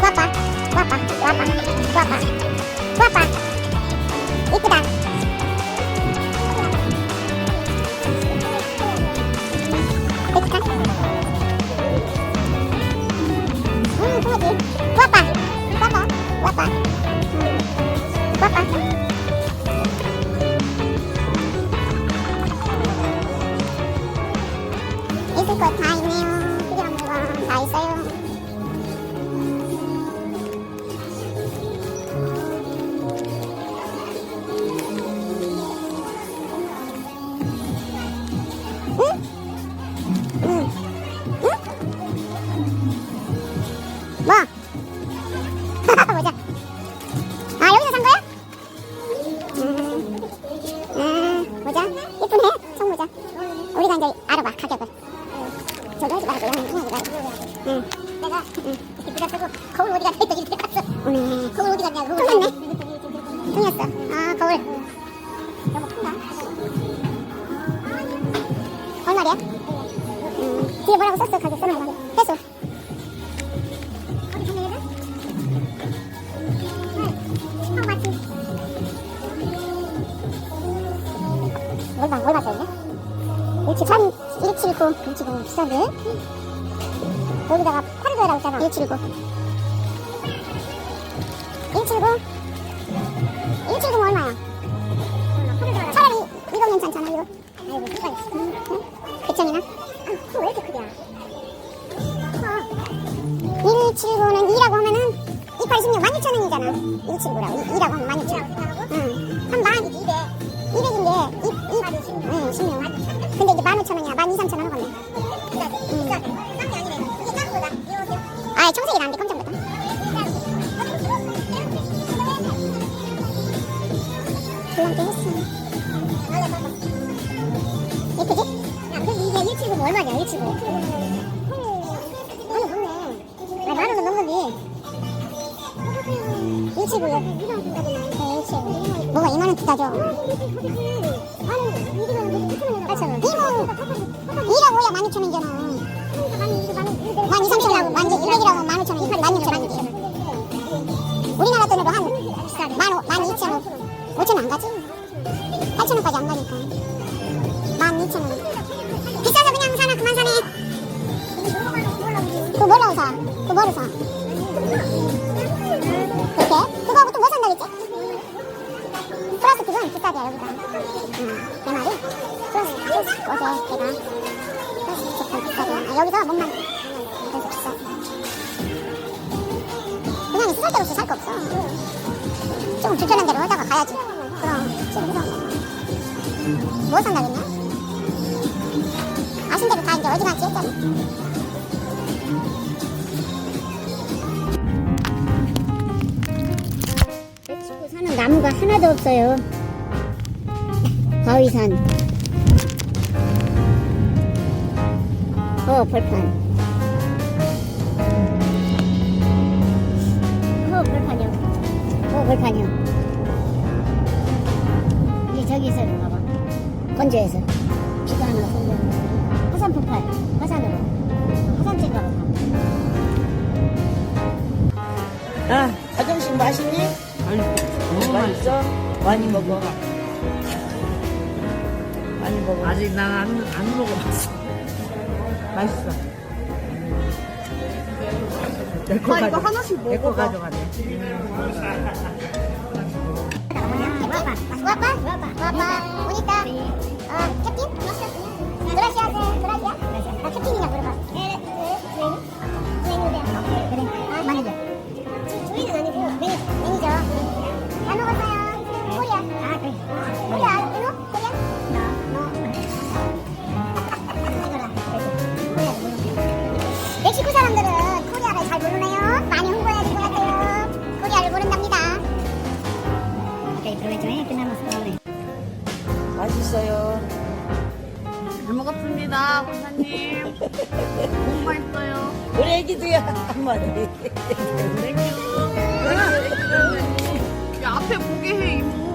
guapa, guapa, guapa, guapa. 보자. 아, 여기서 산 거야? 음, 음, 모자? 예쁘네, 청모자. 우리가 이제 알아봐, 가격을. 저도 하지 말고, 양은 하지 말고. 응. 내가, 응. 이쁘다 쓰고, 거울 어디 갔다 이렇게 갔어. 오네. 거울 어디 갔냐고. 통했네. 통했어. 아, 거울. 너무 큰가? 얼마야? 음, 뒤에 뭐라고 썼어? 가격 써놓은 거. 179, 179, 179 비싼데? 여기다가 파르도라고 했잖아. 179. 179. 179면 얼마야? 차라리 이거 괜찮잖아, 이거. 아이고, 색깔. 응? 응? 그점이나? 아, 그거 왜 이렇게 크냐? 179는 2라고 하면은 2816 16,000원이잖아. 179라고. 2 라고 하면 16,000원. 응. 아, 청색이 나는데 했어. 예쁘지? 야, 이게 179 얼마냐, 179. 아니, 좋네. 아, 만 원은 넘는데. 179요. 네, 179. 뭐가 2만 원 비싸죠? 8,000원. 이모! 2라고 해야 16,000원이잖아. 12, 3,000원 이라고, 12,200이라고 15,000원이 16,000원이지. 우리나라 돈으로 한 12,000원, 5,000원 안 가지? 8,000원까지 안 가니까. 12,000원. 비싸서 그냥 사나 그만 사네. 그거 뭘로 사? 그거 뭐로 사? 이렇게? 그거하고 또뭐 산다겠지? 플라스틱은 비싸대요 여기가. 응, 내 말이? 플라스틱 어제 내가 플라스틱 제품 비싸대요. 아, 여기서 몸만 그냥 쓰잘데없이 살거 없어. 조금 불편한 대로 하다가 가야지. 그럼 지금 무서워. 뭐 산다겠냐? 아신 대로 다 이제 했잖아. 멕시코 사는 나무가 하나도 없어요. 바위산. 어, 벌판. 어, 벌판이요. 이제 저기서 그런가 봐. 건조해서. 비가 하나 쏟는 화산 폭발. 화산으로. 화산재가 봐. 아, 자정식 맛있니? 아니, 너무 맛있어. 맛있어? 많이 먹어. 많이 먹어. 아직 난 안 안 먹어봤어. 맛있어. 내거 아, 이거 가져. 하나씩 내거 먹어봐. 가져가네. Bonita. Ah, 애기도야 한마디. 야 앞에 보게 해 이모.